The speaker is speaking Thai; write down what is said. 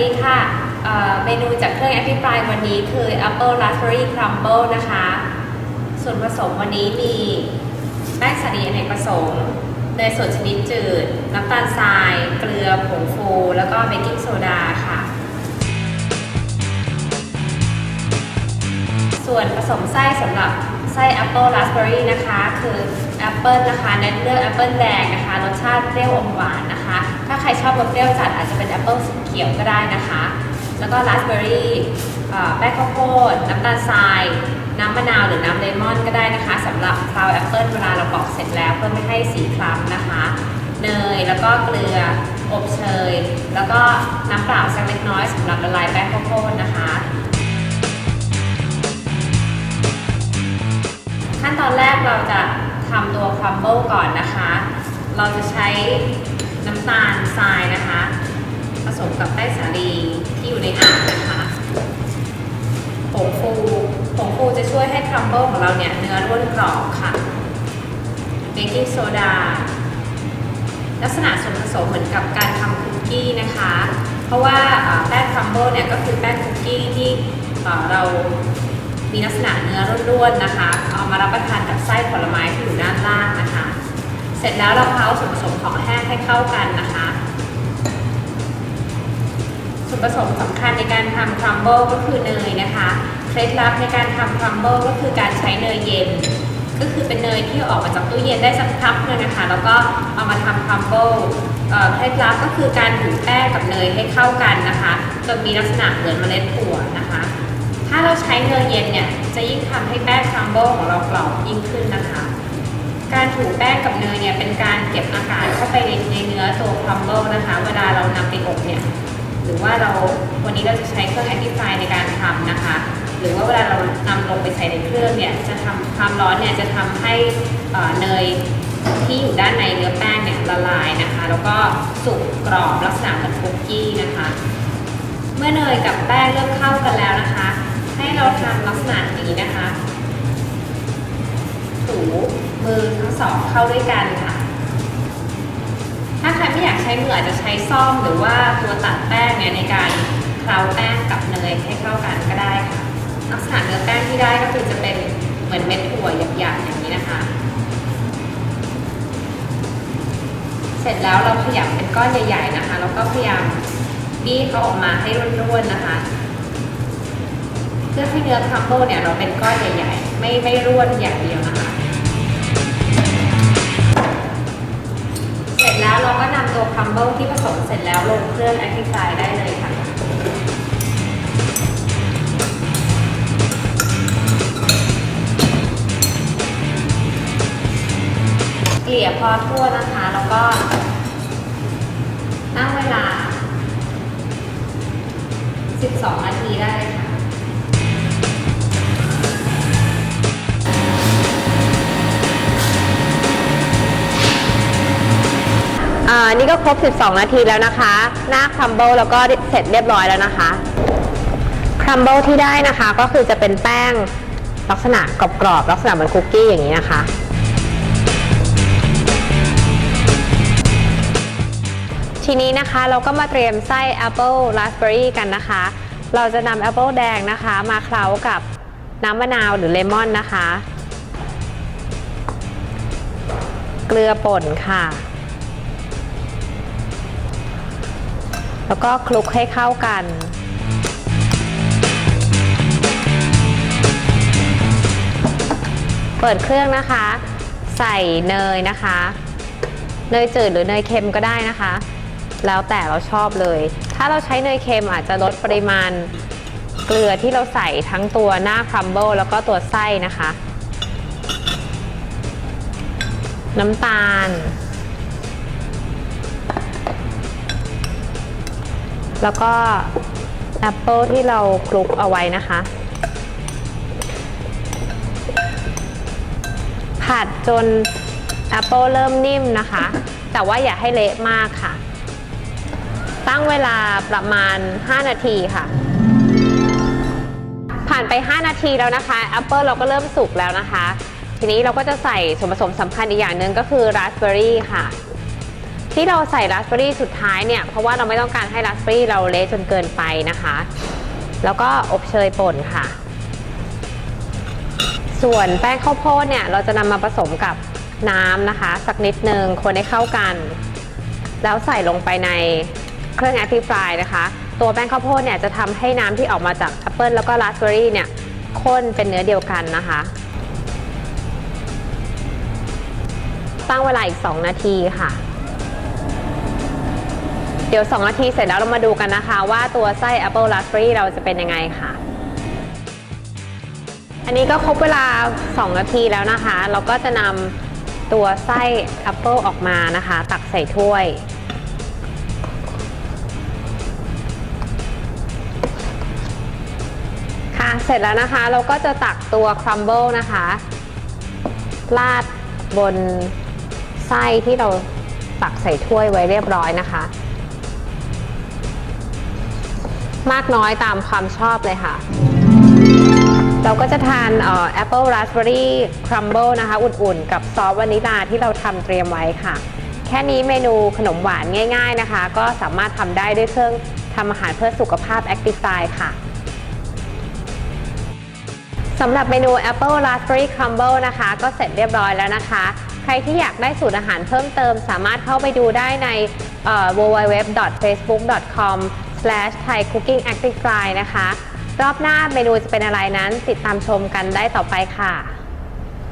ดีค่ะเเมนูจากเครื่องอภิปรายวันนี้คือ Apple Raspberry Crumble นะคะ ส่วนผสมวันนี้มีแป้งสาลีอเนกประสงค์เนยสดชนิดจืด น้ำตาลทราย เกลือผงฟู แล้วก็เบกกิ้งโซดาค่ะ ส่วนผสมไส้สำหรับไส้ Apple Raspberry นะคะ คือ Apple นะคะเน้นเลือก Apple แดงนะคะ รสชาติเปรี้ยวอมหวานนะคะาใครชอบรสเปรี้ยวจัดอาจจะเป็น Apple สีเขียวก็ได้นะคะ แล้วก็ Raspberry เอ่อแป้งข้าวโพดน้ำตาลทราย น้ำมะนาวหรือน้ำเลมอนก็ได้นะคะสำหรับคราวแอปเปิลเวลาเราปอกเสร็จแล้วเพื่อไม่ให้สีคล้ำนะคะ เนยแล้วก็เกลืออบเชย แล้วก็น้ำเปล่าสักเล็กน้อยสำหรับละลายแป้งข้าวโพดนะคะขั้นตอนแรกเราจะทำตัวครัมเบิลก่อนนะคะ เราจะใช้ำตาลทรายนะคะ ผสมกับแป้งสาลีที่อยู่ในอ่างนะคะผงฟูผงฟูจะช่วยให้ครัมเบิลของเราเนี่ยเนื้อร่วนกรอบค่ะเบกกิ้งโซดาลักษณะส่วนผสมเหมือนกับการทำคุกกี้นะคะ เพราะว่าแป้งครัมเบิลเนี่ยก็คือแป้งคุกกี้ที่เอ่อเรามีลักษณะเนื้อร่วนๆนะคะ เอามารับประทานกับไส้ผลไม้ที่อยู่ด้านล่างนะคะ เสร็จแล้วเราเคล้าส่วนผสมของแห้งให้เข้ากันนะคะ ส่วนผสมสำคัญในการทำครัมเบิลก็คือเนยนะคะ เคล็ดลับในการทำครัมเบิลก็คือการใช้เนยเย็น ก็คือเป็นเนยที่ออกมาจากตู้เย็นได้สักพักนึงนะคะ แล้วก็เอามาทำครัมเบิลเอ่อเคล็ดลับก็คือการถูแป้งกับเนยให้เข้ากันนะคะจนมีลักษณะเหมือนเมล็ดถั่วนะคะ ถ้าเราใช้เนยเย็นเนี่ยจะยิ่งทำให้แป้งครัมเบิลของเรากรอบยิ่งขึ้นนะคะ การถูแป้งกับเนยเนี่ยเป็นการเก็บอากาศเข้าไปในเนื้อตัวครัมเบิลนะคะ เวลาเรานำไปอบเนี่ยหรือว่าเราวันนี้เราจะใช้เครื่องแอคทิฟายในการทำนะคะ หรือว่าเวลาเรานำลงไปใส่ในเครื่องเนี่ยจะทำความร้อนเนี่ยจะทำให้เอ่อเนยที่อยู่ด้านในเนื้อแป้งเนี่ยละลายนะคะ แล้วก็สุกกรอบลักษณะเหมือนคุกกี้นะคะ เมื่อเนยกับแป้งเริ่มเข้ากันแล้วนะคะ ให้เราทำลักษณะนี้นะคะถู มือทั้งสองเข้าด้วยกันค่ะ ถ้าใครไม่อยากใช้มืออาจจะใช้ซ่อมหรือว่าตัวตัดแป้งเนี่ยในการเคล้าแป้งกับเนยให้เข้ากันก็ได้ค่ะ ลักษณะเนื้อแป้งที่ได้ก็คือจะเป็นเหมือนเม็ดถั่วหยาบๆอย่างนี้นะคะ เสร็จแล้วเราขยำเป็นก้อนใหญ่ ๆนะคะ แล้วก็พยายามบี้เขาออกมาให้ร่วนๆนะคะ เพื่อให้เนื้อคัมโบเนี่ยเราเป็นก้อนใหญ่ ๆ ไม่ไม่ร่วนอย่างเดียวนะคะ เราก็นำตัวคัมเบิลที่ผสมเสร็จแล้วลงเครื่องแอคทิฟายได้เลยค่ะ เกลี่ยพอทั่วนะคะ แล้วก็ตั้งเวลา 12 นาทีได้เลยค่ะ อ่านี่ก็ครบ 12 นาทีแล้วนะคะ หน้าครัมเบิลแล้วก็เสร็จเรียบร้อยแล้วนะคะครัมเบิลที่ได้นะคะก็คือจะเป็นแป้งลักษณะกรอบๆลักษณะเหมือนคุกกี้อย่างนี้นะคะ ทีนี้นะคะเราก็มาเตรียมไส้ Apple Raspberry กันนะคะ เราจะนำแอปเปิลแดงนะคะ มาเคล้ากับน้ำมะนาวหรือเลมอนนะคะ เกลือป่นค่ะ แล้วก็คลุกให้เข้ากัน เปิดเครื่องนะคะ ใส่เนยนะคะ เนยจืดหรือเนยเค็มก็ได้นะคะ แล้วแต่เราชอบเลย ถ้าเราใช้เนยเค็มอาจจะลดปริมาณเกลือที่เราใส่ทั้งตัวหน้าครัมเบิลแล้วก็ตัวไส้นะคะ น้ำตาล แล้วก็แอปเปิลที่เราคลุกเอาไว้นะคะ ผัดจนแอปเปิลเริ่มนิ่มนะคะ แต่ว่าอย่าให้เละมากค่ะ ตั้งเวลาประมาณ 5 นาทีค่ะ ผ่านไป 5 นาทีแล้วนะคะแอปเปิลเราก็เริ่มสุกแล้วนะคะ ทีนี้เราก็จะใส่ส่วนผสมสำคัญอีกอย่างหนึ่งก็คือราสเบอร์รี่ค่ะ ที่เราใส่ราสเบอร์รี่สุดท้ายเนี่ย เพราะว่าเราไม่ต้องการให้ราสเบอร์รี่เราเละจนเกินไปนะคะ แล้วก็อบเชยป่นค่ะ ส่วนแป้งข้าวโพดเนี่ย เราจะนำมาผสมกับน้ำนะคะ สักนิดนึงคนให้เข้ากัน แล้วใส่ลงไปในเครื่องแอปพลิฟายนะคะ ตัวแป้งข้าวโพดเนี่ยจะทำให้น้ำที่ออกมาจากแอปเปิลแล้วก็ราสเบอร์รี่เนี่ยข้นเป็นเนื้อเดียวกันนะคะ ตั้งเวลาอีก 2 นาทีค่ะ เดี๋ยว 2 นาทีเสร็จแล้วเรามาดูกันนะคะ ว่าตัวไส้ Apple Raspberry เราจะเป็นยังไงค่ะ อันนี้ก็ครบเวลา 2 นาทีแล้วนะคะ เราก็จะนำตัวไส้ Apple ออกมานะคะ ตักใส่ถ้วย ค่ะ เสร็จแล้วนะคะ เราก็จะตักตัว Crumble นะคะ ราดบนไส้ที่เราตักใส่ถ้วยไว้เรียบร้อยนะคะ มากน้อยตามความชอบเลยค่ะ เราก็จะทานเอ่อ Apple Raspberry Crumble นะคะ อุ่นๆ กับซอสวานิลาที่เราทำเตรียมไว้ค่ะ แค่นี้เมนูขนมหวานง่าย ๆนะคะ ก็สามารถทำได้ด้วยเครื่องทำอาหารเพื่อสุขภาพ Active s i ค่ะสำหรับเมนู Apple Raspberry Crumble นะคะ ก็เสร็จเรียบร้อยแล้วนะคะ ใครที่อยากได้สูตรอาหารเพิ่มเติม สามารถเข้าไปดูได้ใน www.facebook.com slash thai cooking active fry นะคะ รอบหน้าเมนูจะเป็นอะไรนั้นติดตามชมกันได้ต่อไปค่ะ